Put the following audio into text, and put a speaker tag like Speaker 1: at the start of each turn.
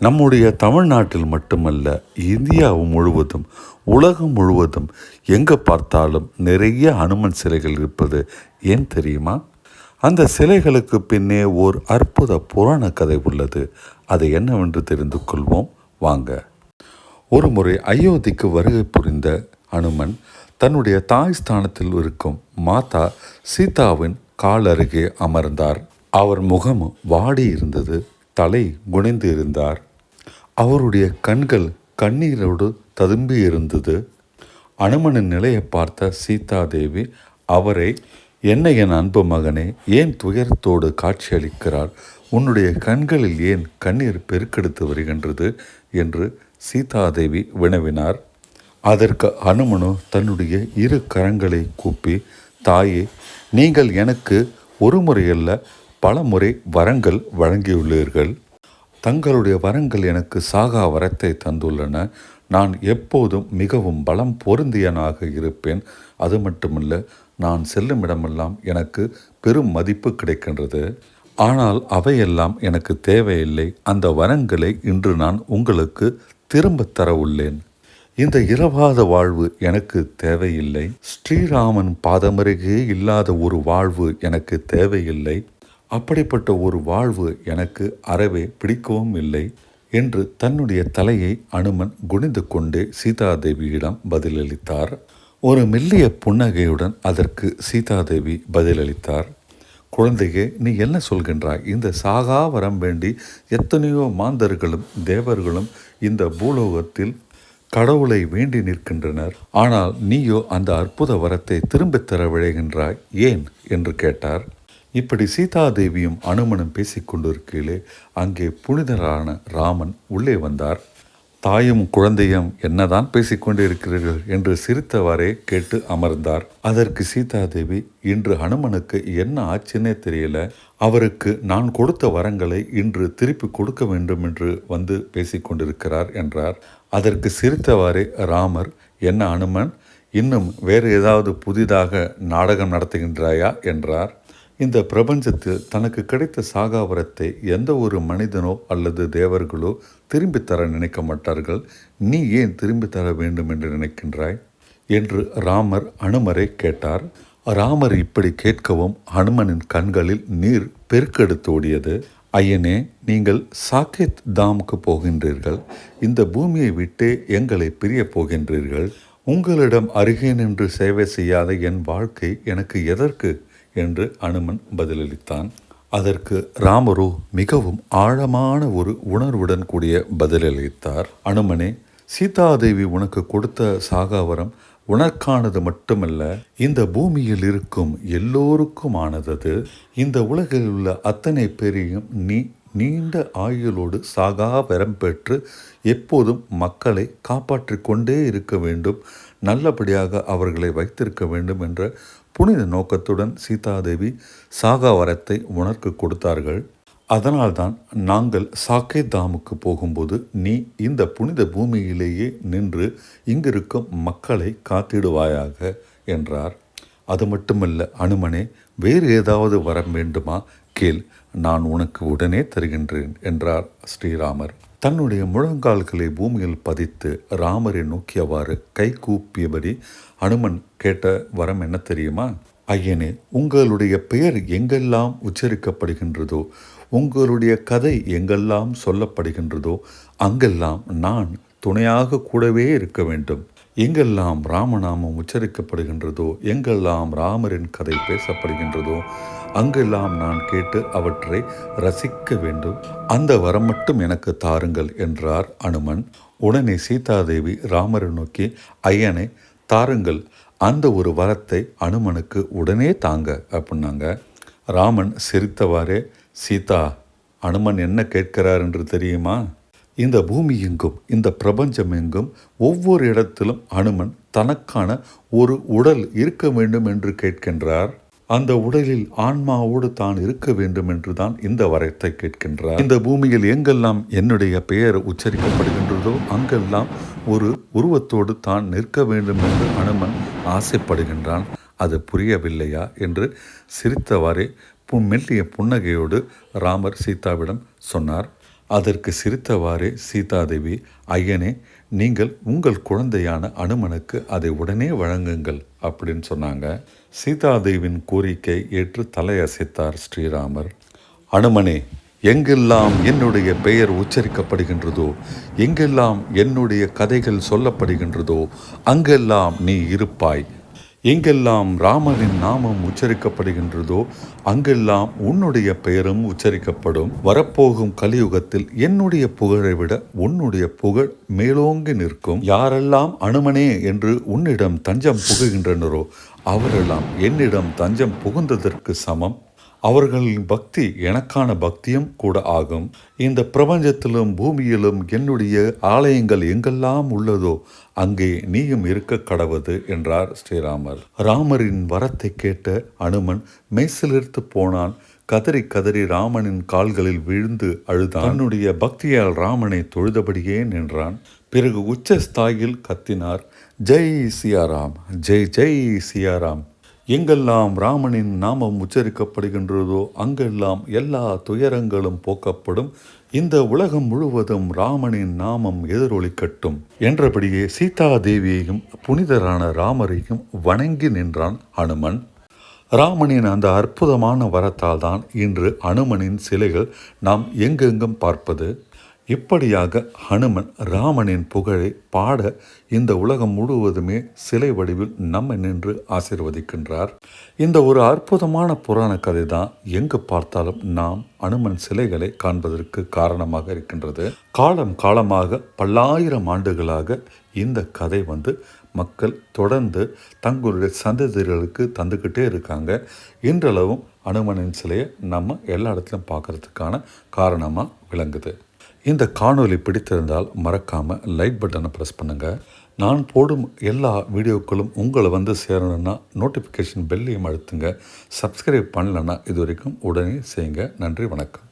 Speaker 1: நம்முடைய தமிழ்நாட்டில் மட்டுமல்ல இந்தியா முழுவதும் உலகம் முழுவதும் எங்கே பார்த்தாலும் நிறைய அனுமன் சிலைகள் இருப்பது ஏன் தெரியுமா? அந்த சிலைகளுக்கு பின்னே ஓர் அற்புத புராண கதை உள்ளது. அது என்னவென்று தெரிந்து கொள்வோம்? வாங்க. ஒரு முறை அயோத்திக்கு வருகை புரிந்த அனுமன் தன்னுடைய தாய் ஸ்தானத்தில் இருக்கும் மாதா சீதாவின் கால் அருகே அமர்ந்தார். அவர் முகம் வாடி இருந்தது. தலை குனிந்து இருந்தார். அவருடைய கண்கள் கண்ணீரோடு ததும்பி இருந்தது. அனுமனின் நிலையை பார்த்த சீதாதேவி அவரை என்ன என் அன்பு மகனே ஏன் துயரத்தோடு காட்சியளிக்கிறார்? உன்னுடைய கண்களில் ஏன் கண்ணீர் பெருக்கெடுத்து வருகின்றது? என்று சீதாதேவி வினவினார். அதற்கு அனுமனு தன்னுடைய இரு கரங்களை கூப்பி தாயே நீங்கள் எனக்கு ஒரு முறையல்ல பல முறை வரங்கள் வழங்கியுள்ளீர்கள். தங்களுடைய வரங்கள் எனக்கு சாகா வரத்தை தந்துள்ளன. நான் எப்போதும் மிகவும் பலம் பொருந்தியனாக இருப்பேன். அது மட்டுமல்ல நான் செல்லும் இடமெல்லாம் எனக்கு பெரும் மதிப்பு கிடைக்கின்றது. ஆனால் அவையெல்லாம் எனக்கு தேவையில்லை. அந்த வரங்களை இன்று நான் உங்களுக்கு திரும்பத் தர உள்ளேன் இந்த இரவாத வாழ்வு எனக்கு தேவையில்லை. ஸ்ரீராமன் பாதமருகே இல்லாத ஒரு வாழ்வு எனக்கு தேவையில்லை. அப்படிப்பட்ட ஒரு வாழ்வு எனக்கு அறவே பிடிக்கவும் இல்லை என்று தன்னுடைய தலையை அனுமன் குனிந்து கொண்டே சீதாதேவியிடம் பதிலளித்தார். ஒரு மெல்லிய புன்னகையுடன் அதற்கு சீதாதேவி பதிலளித்தார். குழந்தையே நீ என்ன சொல்கின்றாய்? இந்த சாகா வரம் வேண்டி எத்தனையோ மாந்தர்களும் தேவர்களும் இந்த பூலோகத்தில் கடவுளை வேண்டி நிற்கின்றனர். ஆனால் நீயோ அந்த அற்புத வரத்தை திரும்பித் தர விழைகின்றாய்? ஏன்? என்று கேட்டார். இப்படி சீதாதேவியும் அனுமனும் பேசிக்கொண்டிருக்கையிலே அங்கே புனிதரான ராமன் உள்ளே வந்தார். தாயும் குழந்தையும் என்னதான் பேசிக்கொண்டு இருக்கிறீர்கள் என்று சிரித்தவாறே கேட்டு அமர்ந்தார். அதற்கு சீதாதேவி இன்று ஹனுமனுக்கு என்ன ஆச்சுன்னே தெரியல. அவருக்கு நான் கொடுத்த வரங்களை இன்று திருப்பி கொடுக்க வேண்டும் என்று வந்து பேசிக்கொண்டிருக்கிறார் என்றார். அதற்கு சிரித்தவாறே ராமர் என்ன அனுமன் இன்னும் வேறு ஏதாவது புதிதாக நாடகம் நடத்துகின்றாயா என்றார். இந்த பிரபஞ்சத்தில் தனக்கு கிடைத்த சாகாவரத்தை எந்த ஒரு மனிதனோ அல்லது தேவர்களோ திரும்பி தர நினைக்க மாட்டார்கள். நீ ஏன் திரும்பி தர வேண்டும் என்று நினைக்கின்றாய்? என்று ராமர் அனுமரை கேட்டார். ராமர் இப்படி கேட்கவும் ஹனுமனின் கண்களில் நீர் பெருக்கெடுத்து ஓடியது. ஐயனே நீங்கள் சாக்கேத் தாமுக்கு போகின்றீர்கள். இந்த பூமியை விட்டே எங்களை பிரிய போகின்றீர்கள். உங்களிடம் அருகே நின்று சேவை செய்யாத என் வாழ்க்கை எனக்கு எதற்கு? என்று அனுமன் பதிலளித்தான். அதற்கு ராமரோ மிகவும் ஆழமான ஒரு உணர்வுடன் கூடிய பதிலளித்தார். அனுமனே சீதாதேவி உனக்கு கொடுத்த சாகாவரம் உனக்கானது மட்டுமல்ல இந்த பூமியில் இருக்கும் எல்லோருக்குமானது இந்த உலகில் உள்ள அத்தனை பேரையும் நீ நீண்ட ஆயுளோடு சாகா பெறம் பெற்று எப்போதும் மக்களை காப்பாற்றிக் கொண்டே இருக்க வேண்டும். நல்லபடியாக அவர்களை வைத்திருக்க வேண்டும் என்ற புனித நோக்கத்துடன் சீதாதேவி சாகா வரத்தை உனக்கு கொடுத்தார்கள். அதனால்தான் நாங்கள் சாக்கே தாமுக்கு போகும்போது நீ இந்த புனித பூமியிலேயே நின்று இங்கிருக்கும் மக்களை காத்திடுவாயாக என்றார். அது மட்டுமல்ல அனுமனே வேறு ஏதாவது வரம் வேண்டுமா? கேள் நான் உனக்கு உடனே தருகின்றேன் என்றார் ஸ்ரீராமர். தன்னுடைய முழங்கால்களை பூமியில் பதித்து ராமரை நோக்கியவாறு கை கூப்பியபடி அனுமன் கேட்ட வரம் என்ன தெரியுமா? ஐயனே உங்களுடைய பெயர் எங்கெல்லாம் உச்சரிக்கப்படுகின்றதோ உங்களுடைய கதை எங்கெல்லாம் சொல்லப்படுகின்றதோ அங்கெல்லாம் நான் துணையாக கூடவே இருக்க வேண்டும். எங்கெல்லாம் ராமநாமம் உச்சரிக்கப்படுகின்றதோ எங்கெல்லாம் ராமரின் கதை பேசப்படுகின்றதோ அங்கெல்லாம் நான் கேட்டு அவற்றை ரசிக்க வேண்டும். அந்த வரம் மட்டும் எனக்கு தாருங்கள் என்றார் அனுமன். உடனே சீதாதேவி ராமரை நோக்கி ஐயனை தாருங்கள். அந்த ஒரு வரத்தை அனுமனுக்கு உடனே தாங்க அப்படின்னாங்க. ராமன் சிரித்தவாறே சீதா அனுமன் என்ன கேட்கிறார் என்று தெரியுமா? இந்த பூமி எங்கும் இந்த பிரபஞ்சம் எங்கும் ஒவ்வொரு இடத்திலும் அனுமன் தனக்கான ஒரு உடல் இருக்க வேண்டும் என்று கேட்கின்றார். அந்த உடலில் ஆன்மாவோடு தான் இருக்க வேண்டும் என்று தான் இந்த வரத்தை கேட்கின்றார். இந்த பூமியில் எங்கெல்லாம் என்னுடைய பெயர் உச்சரிக்கப்படுகின்றதோ அங்கெல்லாம் ஒரு உருவத்தோடு தான் நிற்க வேண்டும் என்று அனுமன் ஆசைப்படுகின்றான். அது புரியவில்லையா என்று சிரித்தவாறே பு மெல்லிய புன்னகையோடு ராமர் சீதாவிடம் சொன்னார். அதற்கு சிரித்தவாறே சீதாதேவி ஐயனே நீங்கள் உங்கள் குழந்தையான அனுமனுக்கு அதை உடனே வழங்குங்கள் அப்படின்னு சொன்னாங்க. சீதாதேவின் கோரிக்கை ஏற்று தலையசைத்தார் ஸ்ரீராமர். அனுமனே எங்கெல்லாம் என்னுடைய பெயர் உச்சரிக்கப்படுகின்றதோ எங்கெல்லாம் என்னுடைய கதைகள் சொல்லப்படுகின்றதோ அங்கெல்லாம் நீ இருப்பாய் எங்கெல்லாம் ராமனின் நாமம் உச்சரிக்கப்படுகின்றதோ அங்கெல்லாம் உன்னுடைய பெயரும் உச்சரிக்கப்படும். வரப்போகும் கலியுகத்தில் என்னுடைய புகழை விட உன்னுடைய புகழ் மேலோங்கி நிற்கும். யாரெல்லாம் அனுமனே என்று உன்னிடம் தஞ்சம் புகுகின்றனரோ அவரெல்லாம் என்னிடம் தஞ்சம் புகுந்ததற்கு சமம். அவர்களின் பக்தி எனக்கான பக்தியும் கூட ஆகும். இந்த பிரபஞ்சத்திலும் பூமியிலும் என்னுடைய ஆலயங்கள் எங்கெல்லாம் உள்ளதோ அங்கே நீயும் இருக்க கடவது என்றார் ஸ்ரீராமர். ராமரின் வரத்தை கேட்ட அனுமன் மெய்சிலிர்த்து போனான். கதறி கதறி ராமனின் கால்களில் விழுந்து அழுதான். தன்னுடைய பக்தியால் ராமனை தொழுதபடியே நின்றான். பிறகு உச்ச ஸ்தாயில் கத்தினார். ஜெய் சியாராம் ஜெய் ஜெய் சியாராம் எங்கெல்லாம் ராமனின் நாமம் உச்சரிக்கப்படுகின்றதோ அங்கெல்லாம் எல்லா துயரங்களும் போக்கப்படும். இந்த உலகம் முழுவதும் ராமனின் நாமம் எதிரொலிக்கட்டும் என்றபடியே சீதா தேவியையும் புனிதரான ராமரையும் வணங்கி நின்றான் அனுமன். ராமனின் அந்த அற்புதமான வரத்தால் தான் இன்று அனுமனின் சிலைகள் நாம் எங்கெங்கும் பார்ப்பது? இப்படியாக ஹனுமன் ராமனின் புகழை பாட இந்த உலகம் முழுவதுமே சிலை வடிவில் நம்மை நின்று ஆசிர்வதிக்கின்றார். இந்த ஒரு அற்புதமான புராண கதை தான் எங்கு பார்த்தாலும் நாம் அனுமன் சிலைகளை காண்பதற்கு காரணமாக இருக்கின்றது. காலம் காலமாக பல்லாயிரம் ஆண்டுகளாக இந்த கதை வந்து மக்கள் தொடர்ந்து தங்களுடைய சந்ததிகளுக்கு தந்துக்கிட்டே இருக்காங்க. இன்றளவும் அனுமனின் சிலையை நம்ம எல்லா இடத்துலையும் பார்க்கறதுக்கான காரணமாக விளங்குது. இந்த காணொலி பிடித்திருந்தால் மறக்காமல் லைக் பட்டனை ப்ரெஸ் பண்ணுங்கள் நான் போடும் எல்லா வீடியோக்களும் உங்களை வந்து சேரணுன்னா நோட்டிஃபிகேஷன் பெல்லையும் அழுத்துங்க. சப்ஸ்கிரைப் பண்ணலன்னா இது வரைக்கும் உடனே செய்யுங்க. நன்றி வணக்கம்.